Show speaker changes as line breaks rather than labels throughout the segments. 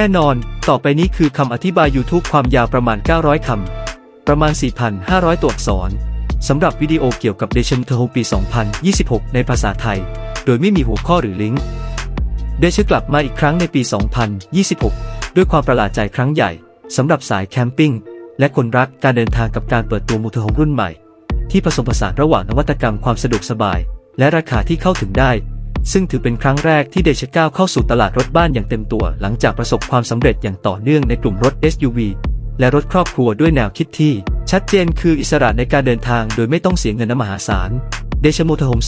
น่นอน ต่อไปนี้คือคำอธิบาย YouTube ความยาวประมาณ 900 คำ ประมาณ 4,500 ตัวอักษร สำหรับวิดีโอเกี่ยวกับเดชมเทโฮปี 2026 ในภาษาไทย โดยไม่มีหัวข้อหรือลิงก์ เดชกลับมาอีกครั้งในปี 2026 ด้วยความประหลาดใจครั้งใหญ่ สำหรับสายแคมปิ้ง และคนรักการเดินทางกับการเปิดตัวมูเทอร์โฮมรุ่นใหม่ ที่ผสมผสานระหว่างนวัตกรรมความสะดวกสบาย และราคาที่เข้าถึงได้ ซึ่งถือเป็นครั้งแรกที่เดชก้าวเข้าสู่ตลาดรถบ้านอย่างเต็มตัว หลังจากประสบความสำเร็จอย่างต่อเนื่องในกลุ่มรถ SUV และรถครอบครัวด้วยแนวคิดที่ ชัดเจนคืออิสระในการเดินทางโดยไม่ต้องเสียเงินมหาศาลเดชโมเทอร์โฮม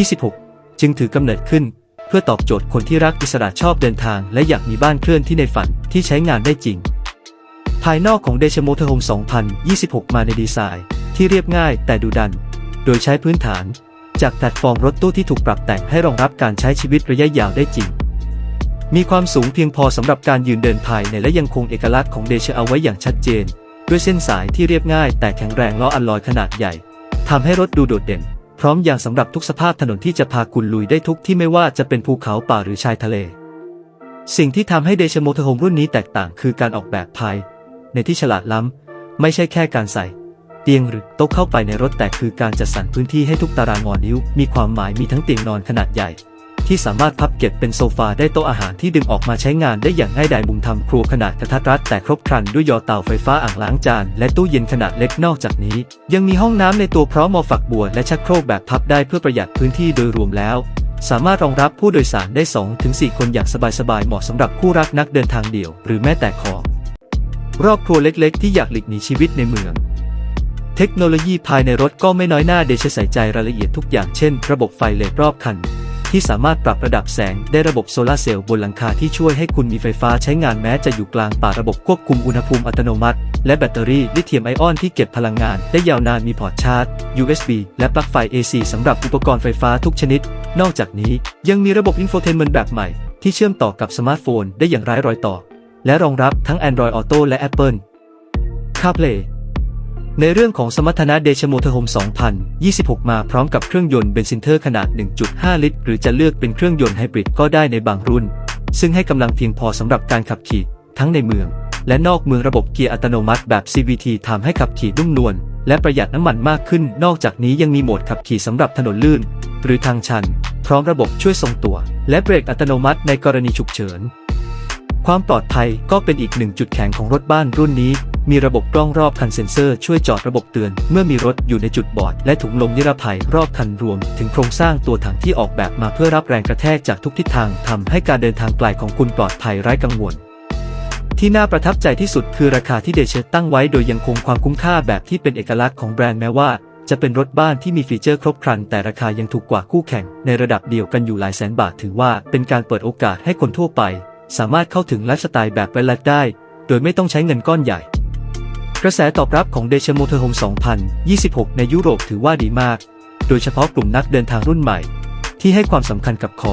2026 จึงถือกำเนิดขึ้น เพื่อตอบโจทย์คนที่รักอิสระชอบเดินทาง และอยากมีบ้านเคลื่อนที่ในฝันที่ใช้งานได้จริง ภายนอกของเดชโมเทอร์โฮม 2026 มาในดีไซน์ ที่เรียบง่ายแต่ดูดัน โดยใช้พื้นฐาน จากแพลตฟอร์มรถตู้ที่ถูกปรับแต่งให้รองรับการใช้ชีวิตระยะยาวได้จริง มีความสูงเพียงพอสำหรับการยืนเดินภายในและยังคงเอกลักษณ์ของเดชเอาไว้อย่างชัดเจน ด้วยเส้นสายที่เรียบง่ายแต่แข็งแรงล้ออัลลอยขนาดใหญ่ทำให้รถดูโดดเด่น พร้อมอย่างสำหรับทุกสภาพถนนที่จะพาคุณลุยได้ทุกที่ไม่ว่าจะเป็นภูเขาป่าหรือชายทะเล สิ่งที่ทำให้เดชโมเทอร์โฮมรุ่นนี้แตกต่างคือการออกแบบภายในที่ฉลาดล้ำไม่ใช่แค่การใส่ เตียงหรือโต๊ะเข้าไปในรถแต่คือการจัดสรรพื้นที่ให้ทุกตารางงอนิ้ว มีความหมายมีทั้งเตียงนอนขนาดใหญ่ ที่สามารถพับเก็บเป็นโซฟาได้โต๊ะอาหารที่ดึงออกมาใช้งานได้อย่างง่ายดายมุมทำครัวขนาดกระทัดรัดแต่ครบครันด้วยยอเตาไฟฟ้าอ่างล้างจาน และตู้เย็นขนาดเล็กนอกจากนี้ ยังมีห้องน้ำในตัวพร้อมมอฝักบัวและชักโครกแบบพับได้เพื่อประหยัดพื้นที่โดยรวมแล้วสามารถรองรับผู้โดยสารได้ 2-4 คนอย่างสบายๆ เหมาะสำหรับคู่รักนักเดินทางเดี่ยว หรือแม้แต่ขอรอบครัวเล็กๆ ที่อยากหลีกหนีชีวิตในเมือง ทคโนโลยีภายในรถก็ไม่น้อยหน้าเดชใส่ใจรายละเอียดทุกอย่างเช่น ระบบไฟเลดรอบคัน ที่สามารถปรับระดับแสงได้ระบบโซลาร์เซลล์บนหลังคาที่ช่วยให้คุณมีไฟฟ้าใช้งานแม้จะอยู่กลางป่าระบบควบคุมอุณหภูมิอัตโนมัติ และแบตเตอรี่ลิเธียมไอออนที่เก็บพลังงานได้ยาวนานมีพอร์ตชาร์จ USB และปลั๊กไฟ AC สำหรับอุปกรณ์ไฟฟ้าทุกชนิด นอกจากนี้ยังมีระบบอินโฟเทนเมนต์แบบใหม่ ที่เชื่อมต่อกับสมาร์ทโฟนได้อย่างไร้รอยต่อ และรองรับทั้ง Android Auto และ Apple CarPlay ในเรื่องของสมรรถนะเดชโมเทอร์โฮม 2026 มาพร้อมกับเครื่องยนต์เบนซินเทอร์ขนาด 1.5 ลิตร หรือจะเลือกเป็นเครื่องยนต์ไฮบริดก็ได้ในบางรุ่น ซึ่งให้กำลังเพียงพอสำหรับการขับขี่ ทั้งในเมือง และนอกเมืองระบบเกียร์อัตโนมัติแบบ CVT ทำให้ขับขี่นุ่มนวลและประหยัดน้ำมันมากขึ้น นอกจากนี้ยังมีโหมดขับขี่สำหรับถนนลื่น หรือทางชัน พร้อมระบบช่วยทรงตัว และเบรกอัตโนมัติในกรณีฉุกเฉิน ความปลอดภัยก็เป็นอีกหนึ่งจุดแข็งของรถบ้านรุ่นนี้ มีระบบกล้องรอบคันเซ็นเซอร์ช่วยจอดระบบเตือน เมื่อมีรถอยู่ในจุดบอด และถุงลมนิรภัยรอบคันรวม ถึงโครงสร้างตัวถังที่ออกแบบมาเพื่อรับแรงกระแทกจากทุกทิศทางทำให้การเดินทางไกลของคุณปลอดภัยไร้กังวลที่น่าประทับใจที่สุดคือราคาที่เดชตั้งไว้โดยยังคงความคุ้มค่าแบบที่เป็นเอกลักษณ์ของแบรนด์แม้ว่า จะเป็นรถบ้านที่มีฟีเจอร์ครบครัน แต่ราคายังถูกกว่าคู่แข่ง ในระดับเดียวกันอยู่หลายแสนบาทถือว่าเป็นการเปิดโอกาสให้คนทั่วไป สามารถเข้าถึงไลฟ์สไตล์แบบเวลัดได้ โดยไม่ต้องใช้เงินก้อนใหญ่ กระแสตอบรับของเดชโมเทอร์โฮม2026 ในยุโรปถือว่าดีมาก โดยเฉพาะกลุ่มนักเดินทางรุ่นใหม่ ที่ให้ความสำคัญกับคอ